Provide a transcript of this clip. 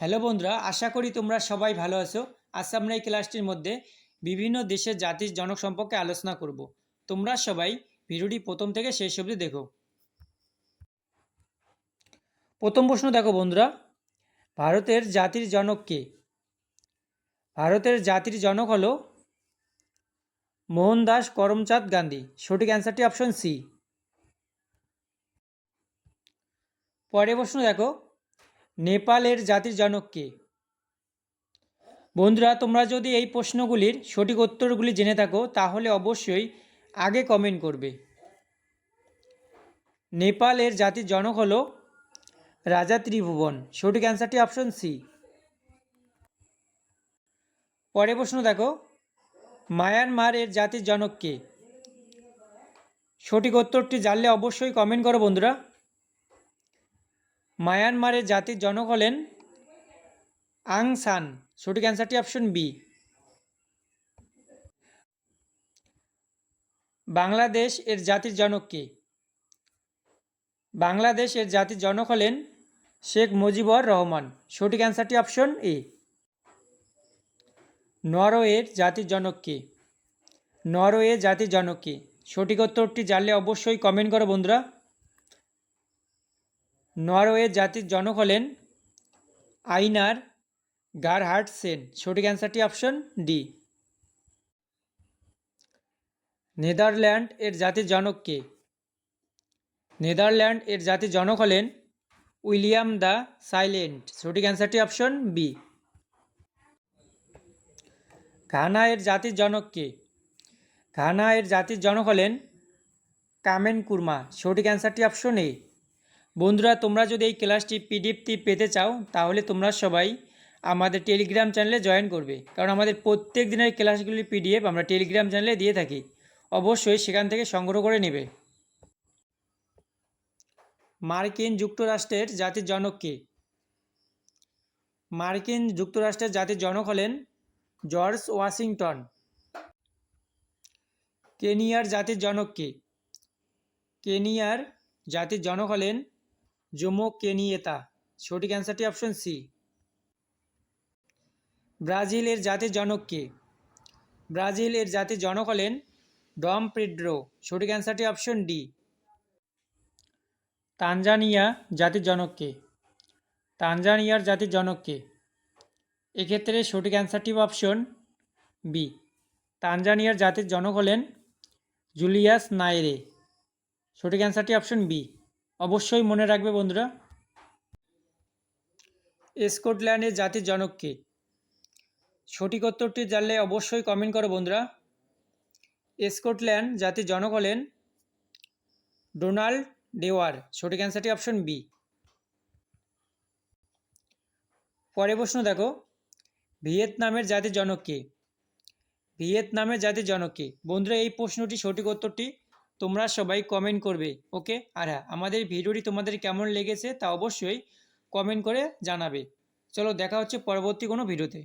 Hello বন্ধুরা, আশা করি তোমরা সবাই ভালো আছো। আজ আমরা এই ক্লাসটির মধ্যে বিভিন্ন দেশের জাতির জনক সম্পর্কে আলোচনা করব। তোমরা সবাই ভিডিওটি প্রথম থেকে শেষ অবধি দেখো। প্রথম প্রশ্ন দেখো বন্ধুরা, ভারতের জাতির জনক কে? ভারতের জাতির জনক হলো মোহনদাস করমচাঁদ গান্ধী। সঠিক অ্যান্সারটি অপশন সি। পরের প্রশ্ন দেখো নেপালের জাতির জনক কে? বন্ধুরা, তোমরা যদি এই প্রশ্নগুলির সঠিক উত্তরগুলি জেনে থাকো, তাহলে অবশ্যই আগে কমেন্ট করবে। নেপালের জাতির জনক হলো রাজা ত্রিভুবন। সঠিক অ্যান্সারটি অপশন সি পরের প্রশ্ন দেখো মায়ানমার এর জাতির জনক কে? সঠিক উত্তরটি জানলে অবশ্যই কমেন্ট করো বন্ধুরা। মায়ানমারের জাতির জনক হলেন আং সান। সঠিক অ্যান্সারটি অপশন বি বাংলাদেশ এর জাতির জনক কে? বাংলাদেশ এর জাতির জনক হলেন শেখ মুজিবুর রহমান। সঠিক অ্যান্সারটি অপশন এ নরওয়ের জাতির জনক কে? নরওয়ে জাতির জনক কে? সঠিক উত্তরটি জানলে অবশ্যই কমেন্ট করো বন্ধুরা। নরওয়ে জাতির জনক হলেন আইনার গারহার্ট সেন। সঠিক অ্যান্সারটি অপশন ডি। নেদারল্যান্ড এর জাতির জনক কে? নেদারল্যান্ড এর জাতির জনক হলেন উইলিয়াম দ্য সাইলেন্ট। সঠিক অ্যান্সারটি অপশন বি। ঘানা এর জাতির জনক কে? ঘানা এর জাতির জনক হলেন কামেন কুরমা সঠিক অ্যান্সারটি অপশন এ। বন্ধুরা, তোমরা যদি এই ক্লাসটি পিডিএফটি পেতে চাও, তাহলে তোমরা সবাই আমাদের টেলিগ্রাম চ্যানেলে জয়েন করবে। কারণ আমাদের প্রত্যেক দিনের ক্লাসগুলির পিডিএফ আমরা টেলিগ্রাম চ্যানেলে দিয়ে থাকি। অবশ্যই সেখান থেকে সংগ্রহ করে নেবে। মার্কিন যুক্তরাষ্ট্রের জাতির জনক কে? মার্কিন যুক্তরাষ্ট্রের জাতির জনক হলেন জর্জ ওয়াশিংটন। কেনিয়ার জাতির জনক কে? কেনিয়ার জাতির জনক হলেন জোমো কেনিয়েতা। সঠিক অ্যান্সারটি অপশন সি ব্রাজিলের জাতির জনক কে? ব্রাজিল এর জাতির জনক হলেন ডম প্রিড্রো সঠিক অ্যান্সারটি অপশন ডি তানজানিয়া জাতির জনক কে? তানজানিয়ার জাতির জনক কে? এক্ষেত্রে সঠিক অ্যান্সারটি অপশন বি তানজানিয়ার জাতির জনক হলেন জুলিয়াস নাইরে। সঠিক অ্যান্সারটি অপশন বি অবশ্যই মনে রাখবে বন্ধুরা। স্কটল্যান্ডের জাতির জনক কে? সঠিক উত্তরটি জানলে অবশ্যই কমেন্ট করো বন্ধুরা। স্কটল্যান্ড জাতির জনক হলেন ডোনাল্ড ডেওয়ার। সঠিক অ্যান্সারটি অপশন বি পরে প্রশ্ন দেখো, ভিয়েতনামের জাতির জনক কে? ভিয়েতনামের জাতির জনক কে? বন্ধুরা, এই প্রশ্নটি সঠিক উত্তরটি তোমরা সবাই কমেন্ট করবে ওকে আর হ্যাঁ আমাদের ভিডিওটি তোমাদের কেমন লেগেছে তা অবশ্যই কমেন্ট করে জানাবে। চলো দেখা হচ্ছে পরবর্তী কোনো ভিডিওতে।